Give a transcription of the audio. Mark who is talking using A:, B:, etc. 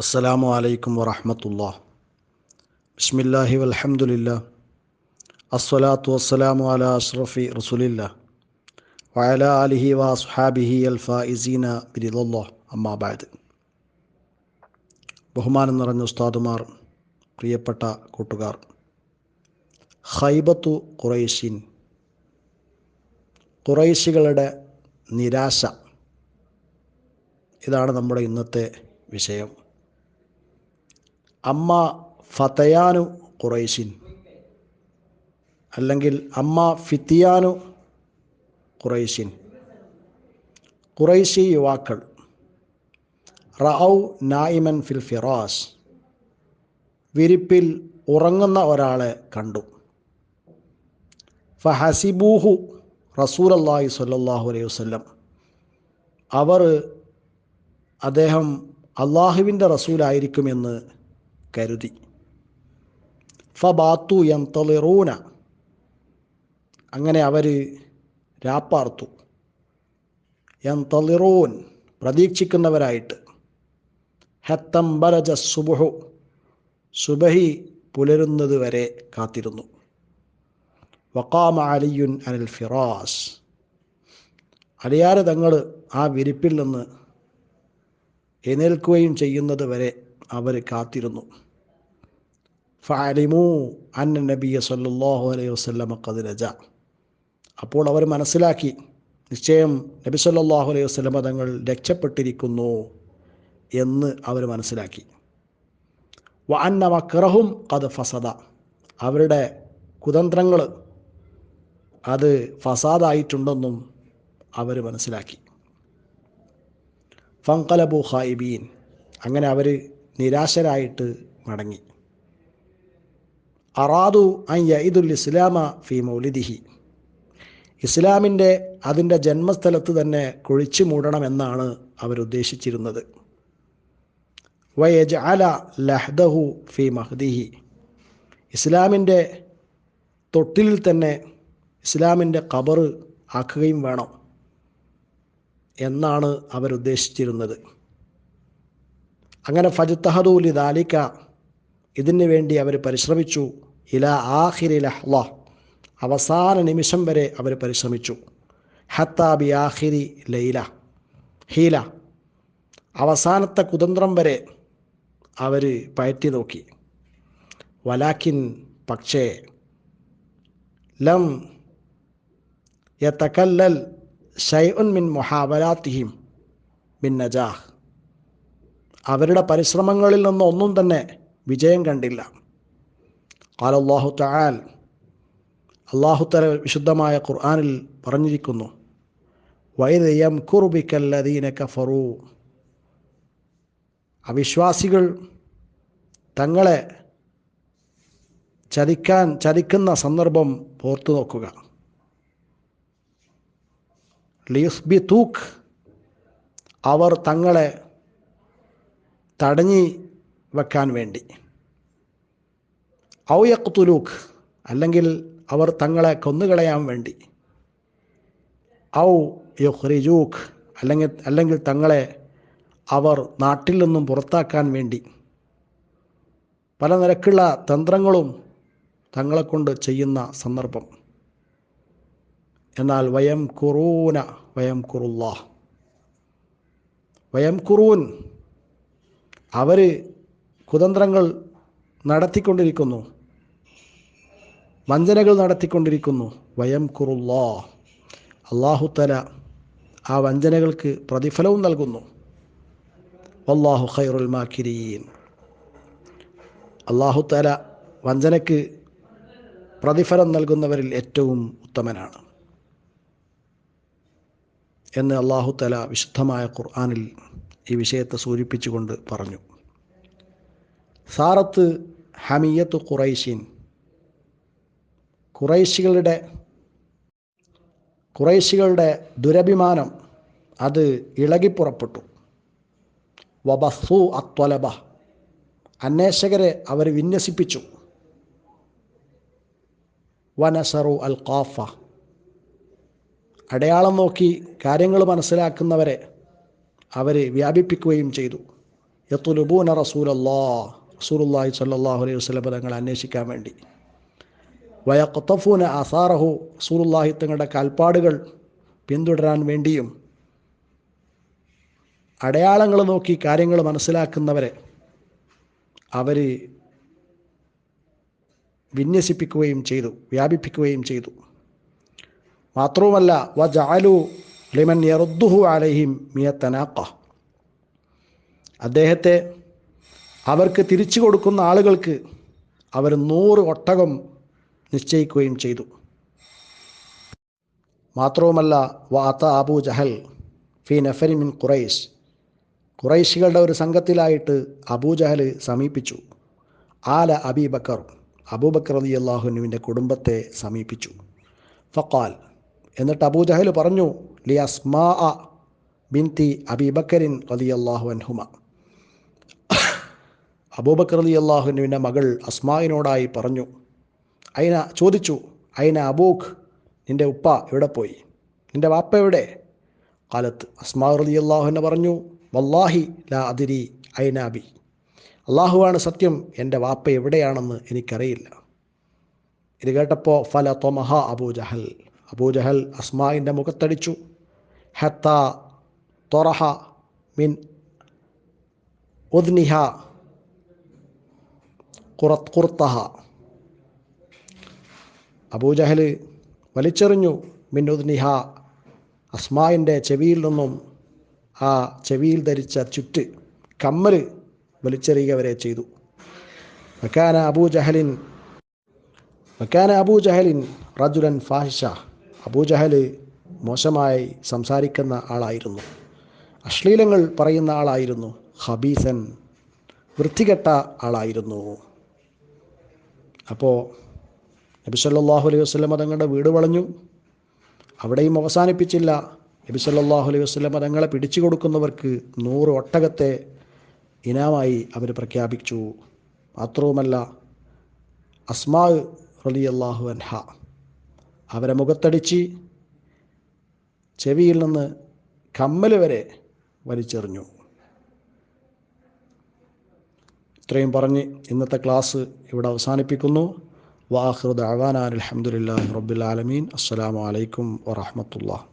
A: അസ്സലാമു അലൈക്കും വറഹമത്തുള്ള ബിസ്മില്ലാഹി വലഹമുല്ല അസ്വലാത്തു വസ്സലാമു അല അഷ്റഫി റസുലില്ല. വയല അലിഹി വസ്ഹാബിഹി അൽ ഇസീന ബിരിദല്ലാ അമ്മാബാദ് ബഹുമാനം നിറഞ്ഞ ഉസ്താദുമാർ പ്രിയപ്പെട്ട കൂട്ടുകാർ. ഹൈബത്തു ഖുറൈഷിൻ ഖുറൈശികളുടെ നിരാശ. ഇതാണ് നമ്മുടെ ഇന്നത്തെ വിഷയം. അമ്മ ഫതയാനു ഖുറൈശിൻ. അല്ലെങ്കിൽ അമ്മ ഫിത്തിയാനു ഖുറൈശിൻ. ഖുറൈശി യുവാക്കൾ. റഔ നായിമൻ ഫിൽ ഫിറാസ്. വിരിപ്പിൽ ഉറങ്ങുന്ന ഒരാളെ കണ്ടു. ഫഹസിബൂഹു റസൂൽ അള്ളാഹി സ്വല്ലല്ലാഹു അലൈഹി വസ്ലം അവർ അദ്ദേഹം അള്ളാഹുവിന്റെ റസൂലായിരിക്കുമെന്ന് കരുതി. ഫബാത്തു യന്തളിറൂന. അങ്ങനെ അവർ രാപ്പാർത്തു. യന്തളിറൂൻ പ്രതീക്ഷിക്കുന്നവരായിട്ട്. ഹത്തംബലജ സുബുഹു. സുബഹി പുലരുന്നത് വരെ കാത്തിരുന്നു. വക്കാമ അലിയുൻ അനിൽ ഫിറാസ്. അലിയാരെ തങ്ങൾ ആ വിരിപ്പിൽ നിന്ന് എഴുന്നേൽക്കുകയും ചെയ്യുന്നത് വരെ അവർ കാത്തിരുന്നു. ഫാലിമു അന്ന നബിയ സല്ലല്ലാഹു അലൈഹി വസല്ലമ ഖദ് രജ. അപ്പോൾ അവർ മനസ്സിലാക്കി നിശ്ചയം നബി സല്ലാഹു അലൈഹി വസ്ലമ തങ്ങൾ രക്ഷപ്പെട്ടിരിക്കുന്നു എന്ന് അവർ മനസ്സിലാക്കി. വ അന്ന മക്രഹും ഫസദ. അവരുടെ കുതന്ത്രങ്ങൾ അത് ഫസാദായിട്ടുണ്ടെന്നും അവർ മനസ്സിലാക്കി. ഫങ്കലബു ഹായിബീൻ അങ്ങനെ അവർ നിരാശരായിട്ട് മടങ്ങി. അറാദു അയ്യ യഇദുൽ ഇസ്ലാമ ഫി മൗലിദിഹി. ഇസ്ലാമിന്റെ അതിന്റെ ജന്മസ്ഥലത്ത് തന്നെ കുഴിച്ചു മൂടണമെന്നാണ് അവരുദ്ദേശിച്ചിരുന്നത് വയജ് അല ലഹ്ദഹു ഫി മഹ്ദിഹി. ഇസ്ലാമിന്റെ തൊട്ടിലിൽ തന്നെ ഇസ്ലാമിന്റെ ഖബറ് ആക്കുകയും വേണം എന്നാണ് അവരുദ്ദേശിച്ചിരുന്നത് അങ്ങനെ ഫജുത്തഹദൂലി ദാലിക്ക ഇതിനു വേണ്ടി അവർ പരിശ്രമിച്ചു. ഇല ആഹിരി ലഹ്ല അവസാന നിമിഷം വരെ അവർ പരിശ്രമിച്ചു. ഹത്താബി ആഹിരി ലൈല. ഹീല. അവസാനത്തെ കുതന്ത്രം വരെ അവർ പയറ്റി നോക്കി. വലാക്കിൻ പക്ഷേ ലം യത്തക്കല്ലൽ ഷൈഉൻ മിൻ മൊഹാബലാത്തിഹിം മിൻ നജാഹ്. അവരുടെ പരിശ്രമങ്ങളിൽ നിന്ന് ഒന്നും തന്നെ വിജയം കണ്ടില്ല. അള്ളാഹു തആൽ അള്ളാഹു തല വിശുദ്ധമായ ഖുർആനിൽ പറഞ്ഞിരിക്കുന്നു. വൈദയം കുറുബിക്കല്ലദീന കഫറു. അവിശ്വാസികൾ തങ്ങളെ ചതിക്കാൻ ചതിക്കുന്ന സന്ദർഭം പോർത്തു നോക്കുക. ലിയുസ്ബി തൂക്ക് അവർ തങ്ങളെ തടഞ്ഞി വെക്കാൻ വേണ്ടി. ഔയക്തുലൂക്ക് അല്ലെങ്കിൽ അവർ തങ്ങളെ കൊന്നുകളയാൻ വേണ്ടി. ഔ യുഹ്രിജൂഖ് അല്ലെങ്കിൽ അല്ലെങ്കിൽ തങ്ങളെ അവർ നാട്ടിൽ നിന്നും പുറത്താക്കാൻ വേണ്ടി. പല നിരക്കുള്ള തന്ത്രങ്ങളും തങ്ങളെക്കൊണ്ട് ചെയ്യുന്ന സന്ദർഭം. എന്നാൽ വയം കുറൂന വയം കുറുള്ള വയം കുറൂൻ അവർ കുതന്ത്രങ്ങൾ നടത്തിക്കൊണ്ടിരിക്കുന്നു. വഞ്ചനകൾ നടത്തിക്കൊണ്ടിരിക്കുന്നു. വയം കുറുള്ള അള്ളാഹുത്തല ആ വഞ്ചനകൾക്ക് പ്രതിഫലവും നൽകുന്നു. അള്ളാഹു ഖൈറുൽ മാക്കിരീൻ അള്ളാഹുത്തല വഞ്ചനയ്ക്ക് പ്രതിഫലം നൽകുന്നവരിൽ ഏറ്റവും ഉത്തമനാണ് എന്ന് അള്ളാഹുത്തല തല വിശുദ്ധമായ ഖുർആാനിൽ ഈ വിഷയത്തെ സൂചിപ്പിച്ചുകൊണ്ട് പറഞ്ഞു. സാറത്ത് ഹമിയത്ത് ഖുറൈശീൻ. ഖുറൈശികളുടെ ഖുറൈശികളുടെ ദുരഭിമാനം അത് ഇളകിപ്പുറപ്പെട്ടു. വബസു അത്വലബ. അന്വേഷകരെ അവർ വിന്യസിപ്പിച്ചു. വനസറു അൽ ഖാഫ അടയാളം നോക്കി കാര്യങ്ങൾ മനസ്സിലാക്കുന്നവരെ അവർ വ്യാപിപ്പിക്കുകയും ചെയ്തു. യത്തുലുബൂന റസൂലല്ലാ റസൂലുല്ലാഹി സ്വല്ലല്ലാഹു അലൈഹി വസല്ലം തങ്ങളെ അന്വേഷിക്കാൻ വേണ്ടി. വയക്കത്തഫൂന അസാറഹു റസൂലുല്ലാഹി തങ്ങളുടെ കാൽപ്പാടുകൾ പിന്തുടരാൻ വേണ്ടിയും അടയാളങ്ങൾ നോക്കി കാര്യങ്ങൾ മനസ്സിലാക്കുന്നവരെ അവർ വിന്യസിപ്പിക്കുകയും ചെയ്തു വ്യാപിപ്പിക്കുകയും ചെയ്തു. മാത്രവുമല്ല വ ജാലു ലിമൻ യറുദ്ദുഹു അലഹിം മിയത്തനാക്ക അദ്ദേഹത്തെ അവർക്ക് തിരിച്ചു കൊടുക്കുന്ന ആളുകൾക്ക് അവർ നൂറ് ഒട്ടകം നിശ്ചയിക്കുകയും ചെയ്തു. മാത്രവുമല്ല വാത്ത അബു ജഹൽ ഫി നഫരി മിൻ ഖുറൈസ് ഖുറൈശികളുടെ ഒരു സംഘത്തിലായിട്ട് അബൂജഹൽ സമീപിച്ചു. ആല അബി അബീബക്കർ അബൂബക്കർ അലി അള്ളാഹുനുവിന്റെ കുടുംബത്തെ സമീപിച്ചു. ഫക്കാൽ എന്നിട്ട് അബൂജഹൽ പറഞ്ഞു ലി അസ്മാ ബിൻതി അബിബക്കരിൻ അലി അള്ളാഹു അൻഹുമ. അബൂബക്കർ അലി അള്ളാഹുനുവിന്റെ മകൾ അസ്മായിനോടായി പറഞ്ഞു അയിന? ചോദിച്ചു അയിന അബൂഖ്? നിന്റെ ഉപ്പ എവിടെ പോയി? നിന്റെ വാപ്പ എവിടെ? കാലത്ത് അസ്മാ റലി അള്ളാഹുവിനെ പറഞ്ഞു വല്ലാഹി ലാ അതിരി ഐനാബി അള്ളാഹുവാണ് സത്യം എന്റെ വാപ്പ എവിടെയാണെന്ന് എനിക്കറിയില്ല. ഇത് കേട്ടപ്പോൾ ഫല തൊമഹ അബൂജഹൽ. അബൂജഹൽ അസ്മായിന്റെ മുഖത്തടിച്ചു ഹത്ത തൊറഹ മിൻ ഉദ്നിഹ കുറത്ത് കുർത്തഹ. അബൂജഹൽ വലിച്ചെറിഞ്ഞു മിൻ ഉദ്നിഹ. അസ്മായിന്റെ ചെവിയിൽ നിന്നും ആ ചെവിയിൽ ധരിച്ച ചുറ്റ് കമ്മൽ വലിച്ചെറിയുക വരെ ചെയ്തു. മക്കാന അബൂജഹലിൻ മക്കാന അബൂജഹലിൻ റജുലൻ ഫാഹിഷ. അബൂ ജഹൽ മോശമായി സംസാരിക്കുന്ന ആളായിരുന്നു. അശ്ലീലങ്ങൾ പറയുന്ന ആളായിരുന്നു. ഹബീസൻ വൃത്തികെട്ട ആളായിരുന്നു. അപ്പോൾ നബി സല്ലല്ലാഹു അലൈഹി വസ്ലം തങ്ങളുടെ വീട് വളഞ്ഞു. അവിടെയും അവസാനിപ്പിച്ചില്ല. നബി സല്ലല്ലാഹു അലൈഹി വസ്ലം തങ്ങളെ പിടിച്ചു കൊടുക്കുന്നവർക്ക് നൂറ് ഒട്ടകത്തെ ഇനാമായി അവർ പ്രഖ്യാപിച്ചു. മാത്രവുമല്ല അസ്മാ റലി അള്ളാഹു അൻഹ അവരെ മുഖത്തടിച്ച് ചെവിയിൽ നിന്ന് കമ്മൽ വരെ വലിച്ചെറിഞ്ഞു. ഇത്രയും പറഞ്ഞ് ഇന്നത്തെ ക്ലാസ് ഇവിടെ അവസാനിപ്പിക്കുന്നു. വാഹൃദ് അവാനാൻ അലഹമുല്ലാ റബ്ബുലാലമീൻ അസ്സാം വലൈക്കും വറഹമത്തുള്ള